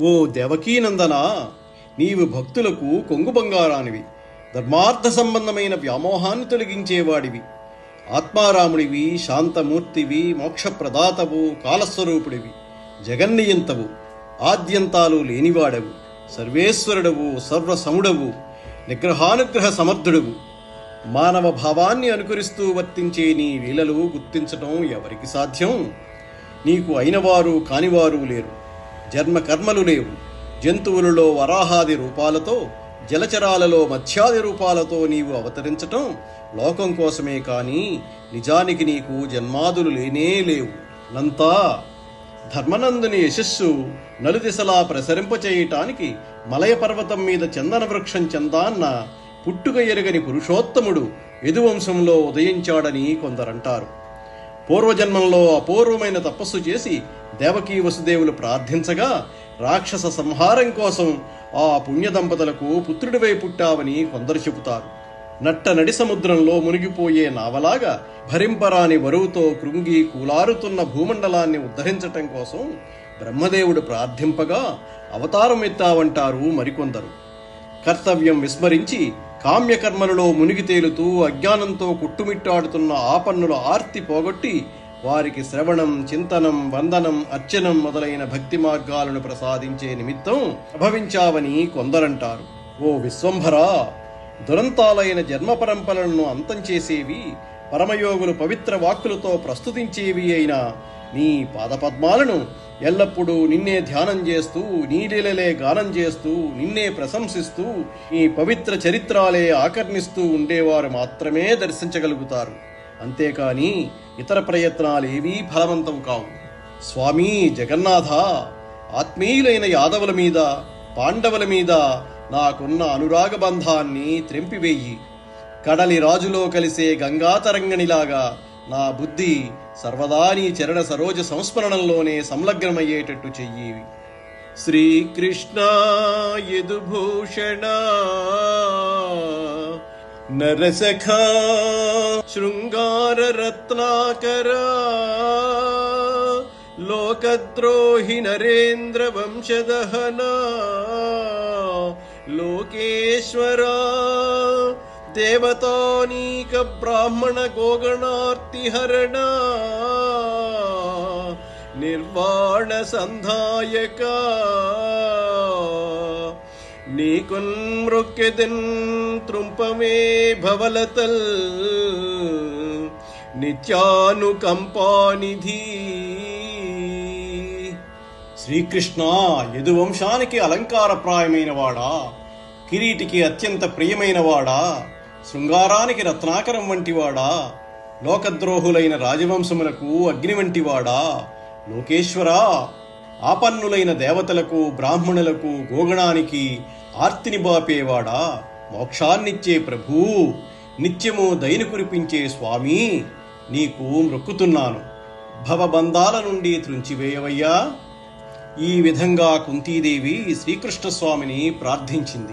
ఓ దేవకీనందన నీవు భక్తులకు కొంగు బంగారానివి ధర్మార్థ సంబంధమైన వ్యామోహాన్ని తొలగించేవాడివి. ఆత్మారాముడివి శాంతమూర్తివి మోక్షప్రదాతవు కాలస్వరూపుడివి జగన్నియంతవు ఆద్యంతాలు లేనివాడవు సర్వేశ్వరుడవు సర్వసముడవు నిగ్రహానుగ్రహ సమర్థుడవు. మానవ భావాన్ని అనుకరిస్తూ వర్తించే నీ లీలలు గుర్తించటం ఎవరికి సాధ్యం? నీకు అయినవారు కానివారు లేరు. జన్మ కర్మలు లేవు జంతువులలో వరాహాది రూపాలతో జలచరాలలో మత్స్యాది రూపాలతో నీవు అవతరించటం లోకం కోసమే కానీ నిజానికి నీకు జన్మాదులు లేనే లేవు. నంతా ధర్మనందుని యశస్సు నలుదిశలా ప్రసరింపచేయటానికి మలయ పర్వతం మీద చందన వృక్షం చందాన్న పుట్టుక ఎరగని పురుషోత్తముడు యదువంశంలో ఉదయించాడని కొందరంటారు. పూర్వజన్మంలో అపూర్వమైన తపస్సు చేసి దేవకీ వసుదేవులు ప్రార్థించగా రాక్షస సంహారం కోసం ఆ పుణ్య దంపతులకు పుత్రుడివై పుట్టావని కొందరు చెబుతారు. నట్ట నడి సముద్రంలో మునిగిపోయే నావలాగా భరింపరాని బరువుతో కృంగి కూలారుతున్న భూమండలాన్ని ఉద్ధరించటం కోసం బ్రహ్మదేవుడు ప్రార్థింపగా అవతారం ఎత్తావంటారు మరికొందరు. కర్తవ్యం విస్మరించి కామ్యకర్మలలో మునిగి తేలుతూ అజ్ఞానంతో కుట్టుమిట్టాడుతున్న ఆపన్నుల ఆర్తి పోగొట్టి వారికి శ్రవణం చింతనం వందనం అర్చనం మొదలైన భక్తి మార్గాలను ప్రసాదించే నిమిత్తం ప్రభవించావని కొందరంటారు. ఓ విశ్వంభరా దురంతాలైన జన్మ పరంపరలను అంతం చేసేవి పరమయోగులు పవిత్ర వాక్కులతో ప్రస్తుతించేవి అయిన నీ పాదపద్మాలను ఎల్లప్పుడూ నిన్నే ధ్యానం చేస్తూ నీలిలలే గానం చేస్తూ నిన్నే ప్రశంసిస్తూ నీ పవిత్ర చరిత్రాలే ఆకర్ణిస్తూ ఉండేవారు మాత్రమే దర్శించగలుగుతారు. అంతేకాని ఇతర ప్రయత్నాలేవీ ఫలవంతం కావు. స్వామి జగన్నాథ ఆత్మీయులైన యాదవుల మీద పాండవుల మీద నాకున్న అనురాగ బంధాన్ని త్రెంపివేయి. కడలి రాజులో కలిసే గంగాతరంగణిలాగా నా బుద్ధి సర్వదా నీ చరణ సరోజ సంస్మరణంలోనే సంలగ్నమయ్యేటట్టు చెయ్యి. శ్రీకృష్ణ యదుభూషణ నరసఖ శృంగార రత్నాకర లోకద్రోహి నరేంద్ర వంశదహనా లోకేశ్వరా దేవతానీక బ్రాహ్మణ గోగణార్తిహరణ నిర్వాణ సంధాయక. నీకున్మృక్యదిన్ త్రుంపమే భవలతల్. నిత్యానుకంపానిధి శ్రీకృష్ణ యదువంశానికి అలంకారప్రాయమైన వాడా కిరీటికి అత్యంత ప్రియమైన వాడా శృంగారానికి రత్నాకరం వంటివాడా? లోకద్రోహులైన రాజవంశములకు అగ్ని వంటివాడా? లోకేశ్వరా ఆపన్నులైన దేవతలకు బ్రాహ్మణులకు గోగణానికి ఆర్తిని బాపేవాడా? మోక్షాన్నిచ్చే ప్రభూ నిత్యము దయను కురిపించే స్వామి నీకు మృక్కుతున్నాను. భవబంధాల నుండి త్రుంచివేయవయ్యా. ఈ విధంగా కుంతీదేవి శ్రీకృష్ణస్వామిని ప్రార్థించింది.